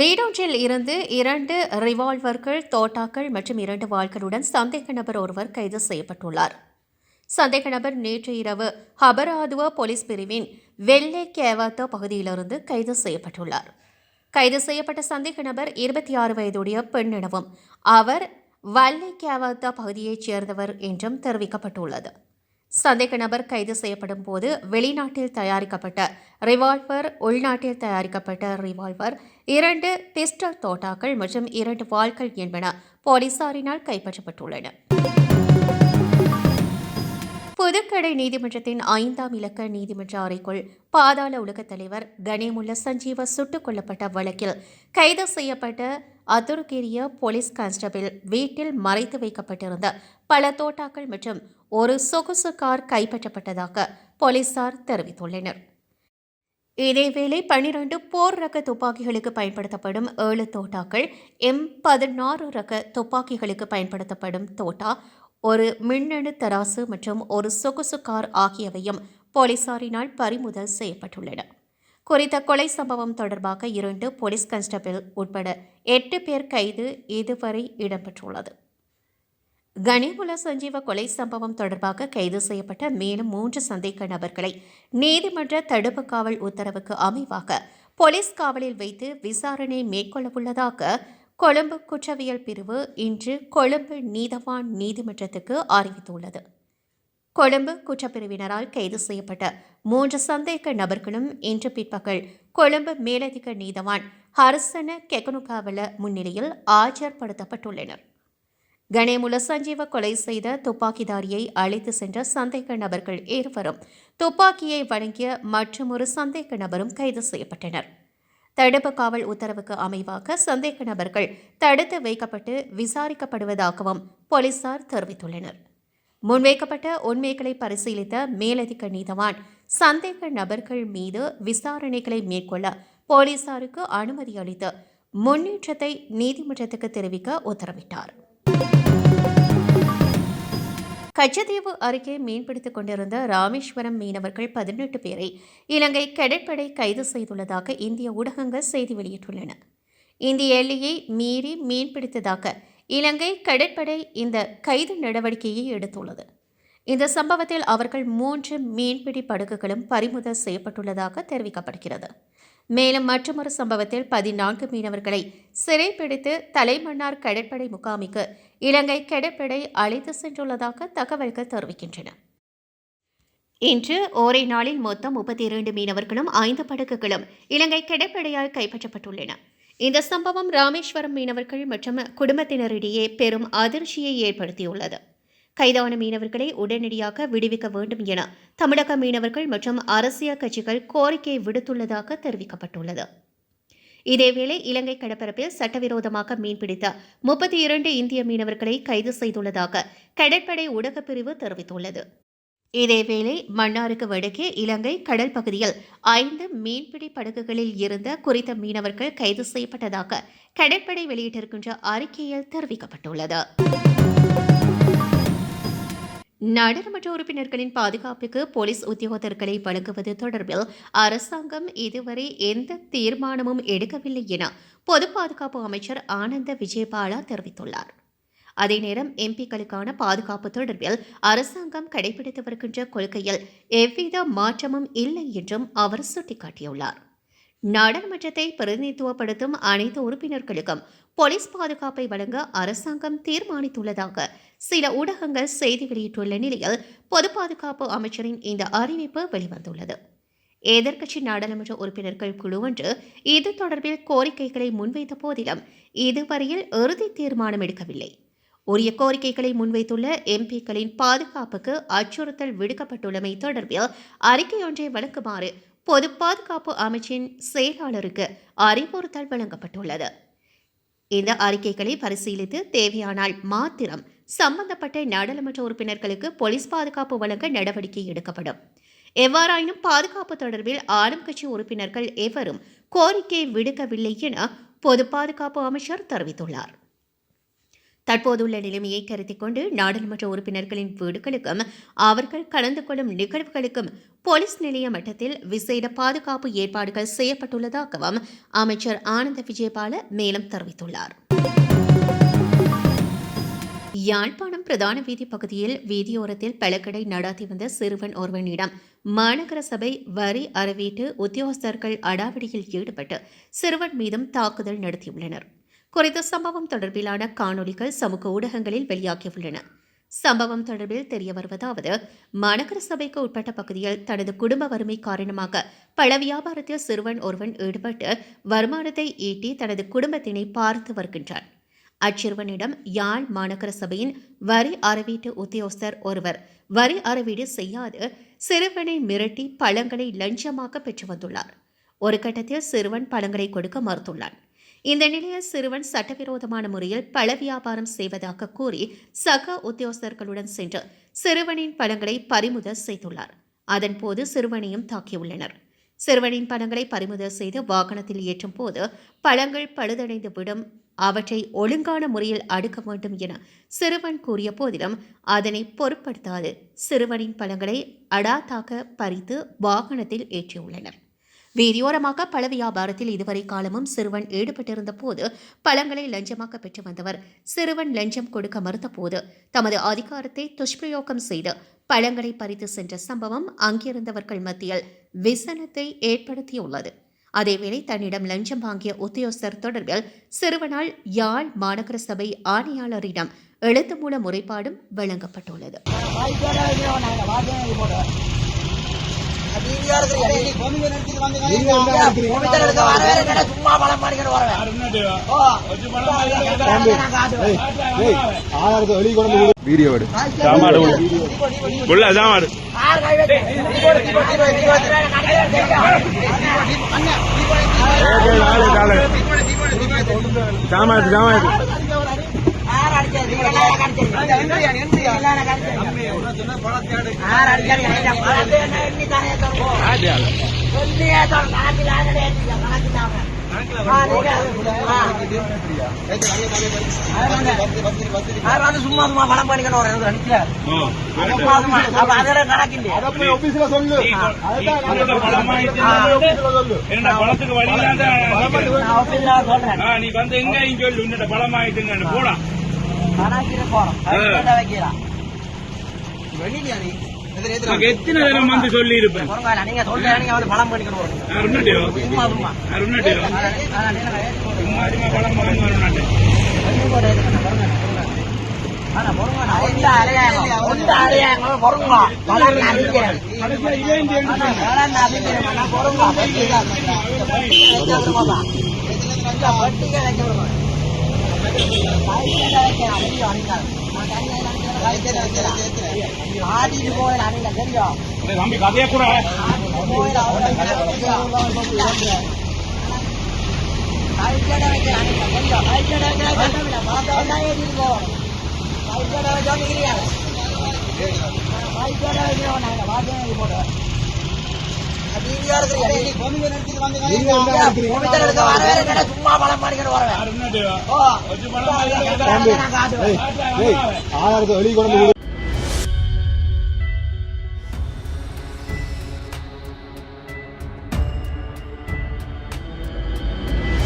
வீடொன்றில் இருந்து இரண்டு ரிவால்வர்கள் தோட்டாக்கள் மற்றும் இரண்டு வாள்களுடன் சந்தேக நபர் ஒருவர் கைது செய்யப்பட்டுள்ளார். சந்தேக நபர் நேற்று இரவு ஹபராதுவா போலீஸ் பிரிவின் வெள்ளை கேவாத்தா பகுதியிலிருந்து கைது செய்யப்பட்டுள்ளார். கைது செய்யப்பட்ட சந்தேக நபர் இருபத்தி ஆறு வயதுடைய பெண் எனவும் அவர் வல்லை கேவாத்தா பகுதியைச் சேர்ந்தவர் என்றும் தெரிவிக்கப்பட்டுள்ளது. சந்தேக நபர் கைது செய்யப்படும் போது வெளிநாட்டில் தயாரிக்கப்பட்ட ரிவால்வர் உள்நாட்டில் தயாரிக்கப்பட்ட ரிவால்வர் இரண்டு பிஸ்டல் தோட்டாக்கள் மற்றும் இரண்டு வாள்கள் என்பன போலீசாரினால் கைப்பற்றப்பட்டுள்ளன. புதுக்கடை நீதிமன்றத்தின் ஐந்தாம் இலக்க நீதிமன்ற அறைக்குள் பாதாள உலகத் தலைவர் கணேமுல்ல சஞ்சீவ சுட்டுக் கொல்லப்பட்ட வழக்கில் கைது செய்யப்பட்ட அதுர்கிரிய போலீஸ் கான்ஸ்டபிள் வீட்டில் மறைத்து வைக்கப்பட்டிருந்த பல தோட்டாக்கள் மற்றும் ஒரு சொகுசு கார் கைப்பற்றப்பட்டதாக போலீசார் தெரிவித்துள்ளனர். இதேவேளை பனிரெண்டு போர் ரக துப்பாக்கிகளுக்கு பயன்படுத்தப்படும் ஏழு தோட்டாக்கள் எம் பதினாறு ரக துப்பாக்கிகளுக்கு பயன்படுத்தப்படும் தோட்டா ஒரு மின்னணு தராசு மற்றும் ஒரு சொகுசு கார் ஆகியவையும் போலீசாரினால் பறிமுதல் செய்யப்பட்டுள்ளன. குறித்த கொலை சம்பவம் தொடர்பாக இரண்டு போலீஸ் கான்ஸ்டபிள் உட்பட எட்டு பேர் கைது இதுவரை இடம்பெற்றுள்ளது. கனிமுல சஞ்சீவ கொலை சம்பவம் தொடர்பாக கைது செய்யப்பட்ட மேலும் மூன்று சந்தேக நபர்களை நீதிமன்ற தடுப்பு காவல் உத்தரவுக்கு அமைவாக போலீஸ் காவலில் வைத்து விசாரணை மேற்கொள்ளவுள்ளதாக கொழும்பு குற்றவியல் பிரிவு இன்று கொழும்பு நீதவான் நீதிமன்றத்துக்கு அறிவித்துள்ளது. கொழும்பு குற்றப்பிரிவினரால் கைது செய்யப்பட்ட மூன்று சந்தேக நபர்களும் இன்று பிற்பகல் கொழும்பு மேலதிக நீதவான் ஹரசன கெகனுகாவல முன்னிலையில் ஆஜர்படுத்தப்பட்டுள்ளனர். கணேமுல சஞ்சீவ கொலை செய்த துப்பாக்கிதாரியை அழைத்து சென்ற சந்தேக நபர்கள் இருவரும் துப்பாக்கியை வழங்கிய மற்றொரு சந்தேக நபரும் கைது செய்யப்பட்டனர். தடுப்பு காவல் உத்தரவுக்கு அமைவாக சந்தேக நபர்கள் தடுத்து வைக்கப்பட்டு விசாரிக்கப்படுவதாகவும் போலீசார் தெரிவித்துள்ளனர். முன்வைக்கப்பட்ட உண்மைகளை பரிசீலித்த மேலதிக நீதவான் சந்தேக நபர்கள் மீது விசாரணைகளை மேற்கொள்ள போலீசாருக்கு அனுமதி அளித்து முன்னேற்றத்தை நீதிமன்றத்துக்கு தெரிவிக்க உத்தரவிட்டார். கச்சத்தீவு அருகே மீன்பிடித்துக் கொண்டிருந்த ராமேஸ்வரம் மீனவர்கள் பதினெட்டு பேரை இலங்கை கடற்படை கைது செய்துள்ளதாக இந்திய ஊடகங்கள் செய்தி வெளியிட்டுள்ளன. இந்திய எல்லையை மீறி மீன்பிடித்ததாக இலங்கை கடற்படை இந்த கைது நடவடிக்கையை எடுத்துள்ளது. இந்த சம்பவத்தில் அவர்கள் மூன்று மீன்பிடி படகுகளும் பறிமுதல் செய்யப்பட்டுள்ளதாக தெரிவிக்கப்படுகிறது. மேலும் மற்றொரு சம்பவத்தில் பதினான்கு மீனவர்களை சிறைப்பிடித்து தலைமன்னார் கடற்படை முகாமிக்கு இலங்கை கடற்படை அழைத்து சென்றுள்ளதாக தகவல்கள் தெரிவிக்கின்றன. இன்று ஒரே நாளில் மொத்தம் முப்பத்தி இரண்டு மீனவர்களும் ஐந்து படகுகளும் இலங்கை கடற்படையால் கைப்பற்றப்பட்டுள்ளன. இந்த சம்பவம் ராமேஸ்வரம் மீனவர்கள் மற்றும் குடும்பத்தினரிடையே பெரும் அதிர்ச்சியை ஏற்படுத்தியுள்ளது. கைதான மீனவர்களை உடனடியாக விடுவிக்க வேண்டும் என தமிழக மீனவர்கள் மற்றும் அரசியல் கட்சிகள் கோரிக்கை விடுத்துள்ளதாக தெரிவிக்கப்பட்டுள்ளது. இதேவேளை இலங்கை கடற்பரப்பில் சட்டவிரோதமாக மீன்பிடித்த முப்பத்தி இரண்டு இந்திய மீனவர்களை கைது செய்துள்ளதாக கடற்படை ஊடகப்பிரிவு தெரிவித்துள்ளது. இதேவேளை மன்னாருக்கு வடக்கே இலங்கை கடல் பகுதியில் ஐந்து மீன்பிடி படகுகளில் இருந்த குறித்த மீனவர்கள் கைது செய்யப்பட்டதாக கடற்படை வெளியிட்டிருக்கின்ற அறிக்கையில் தெரிவிக்கப்பட்டுள்ளது. நாடாளுமன்ற உறுப்பினர்களின் பாதுகாப்புக்கு போலீஸ் உத்தியோகத்தர்களை வழங்குவது தொடர்பில் அரசாங்கம் இதுவரை எந்த தீர்மானமும் எடுக்கவில்லை என பொது பாதுகாப்பு அமைச்சர் ஆனந்த விஜயபாலா தெரிவித்துள்ளார். அதே நேரம் எம்பிக்களுக்கான பாதுகாப்பு தொடர்பில் அரசாங்கம் கடைபிடித்து வருகின்ற கொள்கையில் எவ்வித மாற்றமும் இல்லை என்றும் அவர் சுட்டிக்காட்டியுள்ளார். நாடாளுமன்றத்தை பிரதிநிதித்துவப்படுத்தும் அனைத்து உறுப்பினர்களுக்கும் போலீஸ் பாதுகாப்பை வழங்க அரசாங்கம் தீர்மானித்துள்ளதாக சில ஊடகங்கள் செய்தி வெளியிட்டுள்ள நிலையில் பொது பாதுகாப்பு அமைச்சரின் இந்த அறிவிப்பு வெளிவந்துள்ளது. எதிர்க்கட்சி நாடாளுமன்ற உறுப்பினர்கள் குழு ஒன்று இது தொடர்பில் கோரிக்கைகளை முன்வைத்த போதிலும் இதுவரையில் இறுதி தீர்மானம் எடுக்கவில்லை. உரிய கோரிக்கைகளை முன்வைத்துள்ள எம்பிக்களின் பாதுகாப்புக்கு அச்சுறுத்தல் விடுக்கப்பட்டுள்ளமை தொடர்பில் அறிக்கை ஒன்றை வழங்குமாறு பொது பாதுகாப்பு அமைச்சின் செயலாளருக்கு அறிவுறுத்தல் வழங்கப்பட்டுள்ளது. இந்த அறிக்கைகளை பரிசீலித்து தேவையானால் மாத்திரம் சம்பந்தப்பட்ட நாடாளுமன்ற உறுப்பினர்களுக்கு போலீஸ் பாதுகாப்பு வழங்க நடவடிக்கை எடுக்கப்படும். எவ்வாறாயினும் பாதுகாப்பு தொடர்பில் ஆளும் கட்சி உறுப்பினர்கள் எவரும் கோரிக்கை விடுக்கவில்லை என பொது பாதுகாப்பு அமைச்சர் தெரிவித்துள்ளார். தற்போதுள்ள நிலைமையை கருத்தில் கொண்டு நாடாளுமன்ற உறுப்பினர்களின் வீடுகளுக்கும் அவர்கள் கலந்து கொள்ளும் நிகழ்வுகளுக்கும் போலீஸ் நிலைய மட்டத்தில் விசேட பாதுகாப்பு ஏற்பாடுகள் செய்யப்பட்டுள்ளதாகவும் அமைச்சர் ஆனந்த விஜயபால மேலும் தெரிவித்துள்ளார். யாழ்ப்பாணம் பிரதான வீதி பகுதியில் வீதியோரத்தில் பழக்கடை நடாத்தி வந்த சிறுவன் ஒருவனிடம் மாநகர சபை வரி அறவீட்டு உத்தியோகஸ்தர்கள் அடாவடியில் ஈடுபட்டு சிறுவன் மீதும் தாக்குதல் நடத்தியுள்ளனர். குறித்த சம்பவம் தொடர்பிலான காணொலிகள் சமூக ஊடகங்களில் வெளியாகியுள்ளன. சம்பவம் தொடர்பில் தெரிய வருவதாவது மாநகர சபைக்கு உட்பட்ட பகுதியில் தனது குடும்ப வறுமை காரணமாக பல வியாபாரத்தில் சிறுவன் ஒருவன் ஈடுபட்டு வருமானத்தை ஈட்டி தனது குடும்பத்தினை பார்த்து வருகின்றான் அச்சிறுவனிடம் யாழ் மாநகர சபையின் வரி அறவீட்டு உத்தியோகஸ்தர் ஒருவர் வரி அறவீடு செய்யாது சிறுவனை மிரட்டி பழங்களை லஞ்சமாக பெற்று வந்துள்ளார். ஒரு கட்டத்தில் சிறுவன் பழங்களை கொடுக்க மறுத்துள்ளான். இந்த நிலையில் சிறுவன் சட்டவிரோதமான முறையில் பழ வியாபாரம் செய்வதாக கூறி சக உத்தியோகஸ்தர்களுடன் சென்று சிறுவனின் பழங்களை பறிமுதல் செய்துள்ளார். அதன்போது சிறுவனையும் தாக்கியுள்ளனர். சிறுவனின் பழங்களை பறிமுதல் செய்து வாகனத்தில் ஏற்றும் போது பழங்கள் பழுதடைந்து விடும் அவற்றை ஒழுங்கான முறையில் அடுக்க வேண்டும் என சிறுவன் கூறிய போதிலும் அதனை பொருட்படுத்தாது. சிறுவனின் பழங்களை அடாத்தாக பறித்து வாகனத்தில் ஏற்றியுள்ளனர். வீதியோரமாக பழ வியாபாரத்தில் இதுவரை காலமும் சிறுவன் ஈடுபட்டிருந்த போது பழங்களை லஞ்சமாக பெற்று வந்தவர். சிறுவன் லஞ்சம் கொடுக்க மறுத்தபோது தமது அதிகாரத்தை துஷ்பிரயோகம் செய்து பழங்களை பறித்து சென்ற சம்பவம் அங்கிருந்தவர்கள் மத்தியில் விசனத்தை ஏற்படுத்தியுள்ளது. அதேவேளை தன்னிடம் லஞ்சம் வாங்கிய உத்தியோகஸ்தர் தொடர்பில் சிறுவனால் யாழ் மாநகர சபை ஆணையாளரிடம் எழுத்து மூல முறைப்பாடும் வழங்கப்பட்டுள்ளது சும்மா பழம் மாடிக்கிட்டு வரவேன் வீடியோ எடு சாமாடு உள்ள சாமாடு நாலு காலு சும்மா சும்மா பணம் பண்ணிக்கணும் எனக்கு அனுப்பியாரு. சும்மா சும்மா. பழத்துக்கு நீ வந்து எங்க இங்க சொல்லு எத்தனை தரம் வந்து சொல்லி இருப்பேன் நீங்க நீங்க வந்து பண்ணிக்கணும் அருணாட்டியோ அருணாட்டியோ பழம் அருணாட்டே தம்பி கதைய கூட போயில வெளியே கொண்டு